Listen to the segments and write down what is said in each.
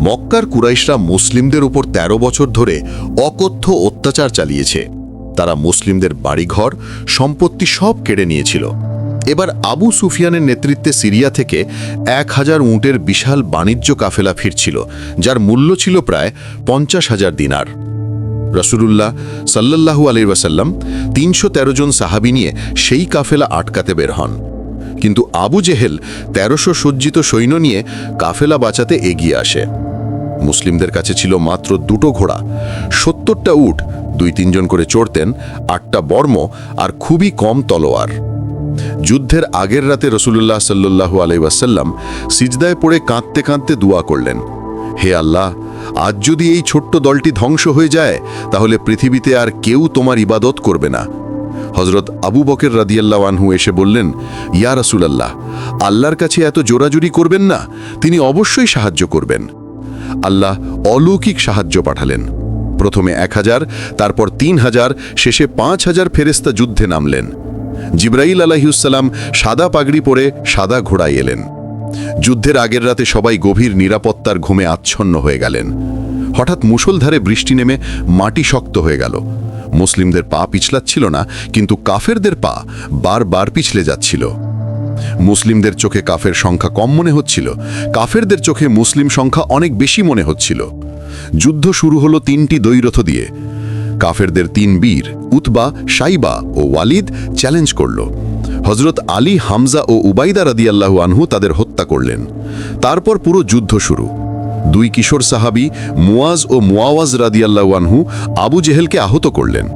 মক্কার কুরাইশরা মুসলিমদের উপর ১৩ বছর ধরে অকথ্য অত্যাচার চালিয়েছে। তারা মুসলিমদের বাড়িঘর, সম্পত্তি সব কেড়ে নিয়েছিল। এবার আবু সুফিয়ানের নেতৃত্বে সিরিয়া থেকে এক হাজার উঁটের বিশাল বাণিজ্য কাফেলা ফিরছিল, যার মূল্য ছিল প্রায় পঞ্চাশ হাজার দিনার। রসুলুল্লাহ সাল্লাল্লাহু আলি ওয়াসাল্লাম তিনশো তেরো জন সাহাবি নিয়ে সেই কাফেলা আটকাতে বের হন। কিন্তু আবু জেহেল তেরোশো সজ্জিত সৈন্য নিয়ে কাফেলা বাঁচাতে এগিয়ে আসে। মুসলিমদের কাছে ছিল মাত্র দুটো ঘোড়া। সত্তরটা উট, দুই তিনজন করে চড়তেন, আটটা বর্ম আর খুবই কম তলোয়ার। যুদ্ধের আগের রাতে রসুল্লাহ সাল্লু আলাইসাল্লাম সিজদায় পড়ে কাঁদতে কাঁদতে দোয়া করলেন, হে আল্লাহ, আজ যদি এই ছোট্ট দলটি ধ্বংস হয়ে যায়, তাহলে পৃথিবীতে আর কেউ তোমার ইবাদত করবে না। হজরত আবু বকের রাদিয়াল্লাহ আনহু এসে বললেন, ইয়া রসুলাল্লাহ, আল্লাহর কাছে এত জোরাজুরি করবেন না, তিনি অবশ্যই সাহায্য করবেন। আল্লাহ অলৌকিক সাহায্য পাঠালেন। প্রথমে এক হাজার, তারপর তিন হাজার, শেষে পাঁচ হাজার ফেরেস্তা যুদ্ধে নামলেন। জিব্রাইল আলাহিউসাল্লাম সাদা পাগড়ি পরে সাদা ঘোড়ায় এলেন। যুদ্ধের আগের রাতে সবাই গভীর নিরাপত্তার ঘুমে আচ্ছন্ন হয়ে গেলেন। হঠাৎ মুষলধারে বৃষ্টি নেমে মাটি শক্ত হয়ে গেল। মুসলিমদের পা পিছলাচ্ছিল না, কিন্তু কাফেরদের পা বারবার পিছলে যাচ্ছিল। মুসলিমদের চোখে কাফের সংখ্যা কম মনে হচ্ছিল, কাফেরদের চোখে মুসলিম সংখ্যা অনেক বেশি মনে হচ্ছিল। যুদ্ধ শুরু হলো তিনটি দৈরথ দিয়ে। কাফেরদের তিন বীর, উতবা, সাইবা ও ওয়ালিদ চ্যালেঞ্জ করল। হজরত আলী, হামজা ও উবাইদা রাদিয়াল্লাহু আনহু তাদের হত্যা করলেন। তারপর পুরো যুদ্ধ শুরু। দুই কিশোর সাহাবি, মুয়াজ ও মুয়াওয়াজ রাদিয়াল্লাহানহু আবু জেহেলকে আহত করলেন।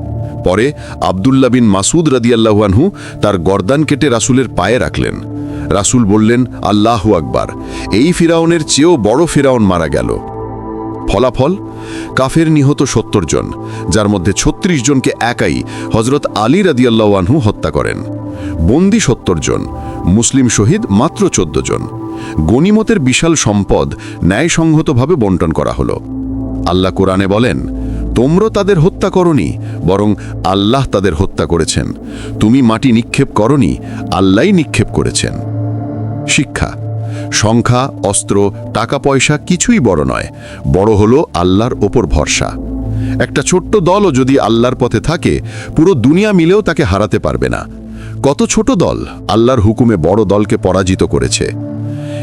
পরে আবদুল্লা বিন মাসুদ রাদিয়াল্লাহানহু তার গর্দান কেটে রাসুলের পায়ে রাখলেন। রাসুল বললেন, আল্লাহ আকবার। এই ফিরাউনের চেয়েও বড় ফিরাউন মারা গেল। ফলাফল, কাফের নিহত সত্তর জন, যার মধ্যে ছত্রিশ জনকে একাই হজরত আলী রাদিয়াল্লাহু হত্যা করেন। বন্দি সত্তর জন, মুসলিম শহীদ মাত্র চোদ্দ জন। গনিমতের বিশাল সম্পদ ন্যায়সংহতভাবে বন্টন করা হলো। আল্লাহ কোরআনে বলেন, তোমরা তাদের হত্যা করনি, বরং আল্লাহ তাদের হত্যা করেছেন। তুমি মাটি নিক্ষেপ করনি, আল্লাহই নিক্ষেপ করেছেন। শিক্ষা সংখ্যা, অস্ত্র টাকা পয়সা কিছুই বড় নয়, বড় হলো আল্লাহর ওপর ভরসা। একটা ছোট্ট দলও যদি আল্লাহর পথে থাকে, পুরো দুনিয়া মিলেও তাকে হারাতে পারবে না। কত ছোট দল আল্লাহর হুকুমে বড় দলকে পরাজিত করেছে।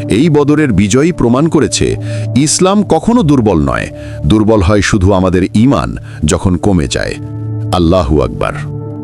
এই বদরের বিজয়ী প্রমাণ করেছে, ইসলাম কখনো দুর্বল নয়। দুর্বল হয় শুধু আমাদের ইমান যখন কমে যায়। আল্লাহু আকবার।